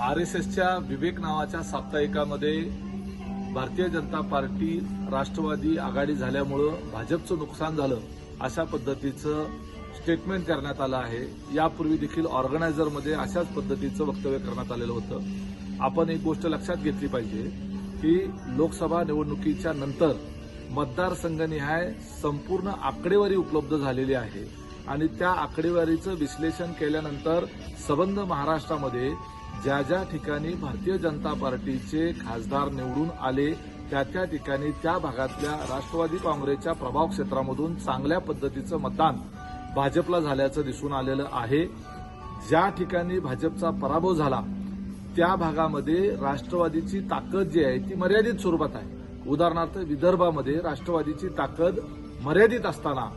R S एसच्या विवेक नावाच्या साप्ताहिकामध्ये Bharatiya Janata party Rashtrawadi आघाडी झाल्यामुळं भाजपचं नुकसान झालं अशा पद्धतीचं स्टेटमेंट करण्यात आलं आहे. यापूर्वी देखील ऑर्गनायझरमध्ये अशाच पद्धतीचं वक्तव्य करण्यात आलेलं होतं. आपण एक गोष्ट लक्षात घेतली पाहिजे की लोकसभा निवडणुकीच्या नंतर मतदारसंघनिहाय संपूर्ण आकडेवारी उपलब्ध झालेली आहे. आणि त्या आकडेवारीचं विश्लेषण केल्यानंतर सबंध महाराष्ट्रामध्ये ज्या ज्या ठिकाणी भारतीय जनता पार्टीचे खासदार निवडून आले त्या त्या ठिकाणी त्या भागातल्या राष्ट्रवादी काँग्रेसच्या प्रभाव क्षेत्रामधून चांगल्या पद्धतीचं मतदान भाजपला झाल्याचं दिसून आलेलं आहे. ज्या ठिकाणी भाजपचा पराभव झाला त्या भागामध्ये राष्ट्रवादीची ताकद जी आहे ती मर्यादित स्वरूपात आहे. उदाहरणार्थ विदर्भामध्ये राष्ट्रवादीची ताकद मर्यादित असताना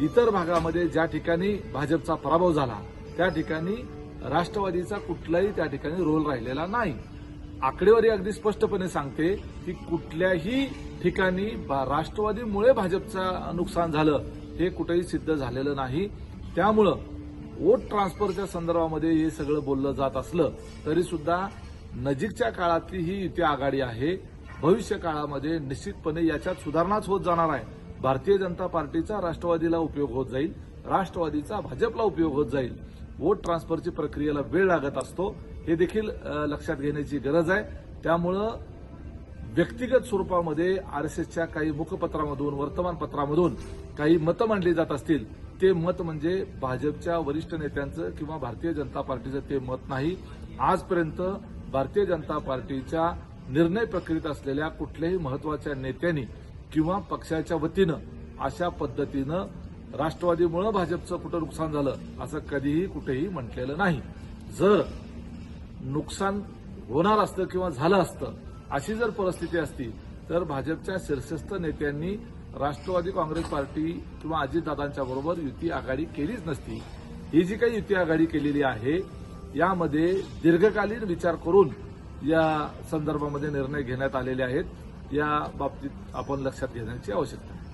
इतर भागामध्ये ज्या ठिकाणी भाजपचा पराभव झाला त्या ठिकाणी राष्ट्रवादीचा कुठलाही त्या ठिकाणी रोल राहिलेला नाही. आकडेवारी अगदी स्पष्टपणे सांगते की कुठल्याही ठिकाणी बा- राष्ट्रवादीमुळे भाजपचं नुकसान झालं हे कुठेही सिद्ध झालेलं नाही. त्यामुळं वोट ट्रान्सफरच्या संदर्भामध्ये हे सगळं बोललं जात असलं तरी सुद्धा नजीकच्या काळातली ही युती आघाडी आहे. भविष्य काळामध्ये निश्चितपणे याच्यात सुधारणाच होत जाणार आहे. भारतीय जनता पार्टीचा राष्ट्रवादीला उपयोग होत जाईल. राष्ट्रवादीचा भाजपला उपयोग होत जाईल. वोट ट्रान्सफरची प्रक्रियेला वेळ लागत असतो हे देखील लक्षात घेण्याची गरज आहे. त्यामुळं व्यक्तिगत स्वरूपामध्ये आरएसएसच्या काही मुखपत्रामधून वर्तमानपत्रामधून काही मतं मांडली जात असतील ते मत म्हणजे भाजपच्या वरिष्ठ नेत्यांचं किंवा भारतीय जनता पार्टीचं ते मत नाही. आजपर्यंत भारतीय जनता पार्टीच्या निर्णय प्रक्रियेत असलेल्या कुठल्याही महत्त्वाच्या नेत्यांनी किंवा पक्षाच्या वतीनं अशा पद्धतीनं राष्ट्रवादीमुळे भाजपचं कुठं नुकसान झालं असं कधीही कुठेही म्हटलेलं नाही. जर नुकसान होणार असतं किंवा झालं असतं अशी जर परिस्थिती असती तर भाजपच्या शीर्षस्थ नेत्यांनी राष्ट्रवादी काँग्रेस पार्टी किंवा अजितदादांच्या बरोबर युती आघाडी केलीच नसती. ही जी काही युती आघाडी केलेली आहे यामध्ये दीर्घकालीन विचार करून या संदर्भामध्ये निर्णय घेण्यात आलेले आहेत. या बाबतीत आपण लक्षात घेण्याची आवश्यकता आहे.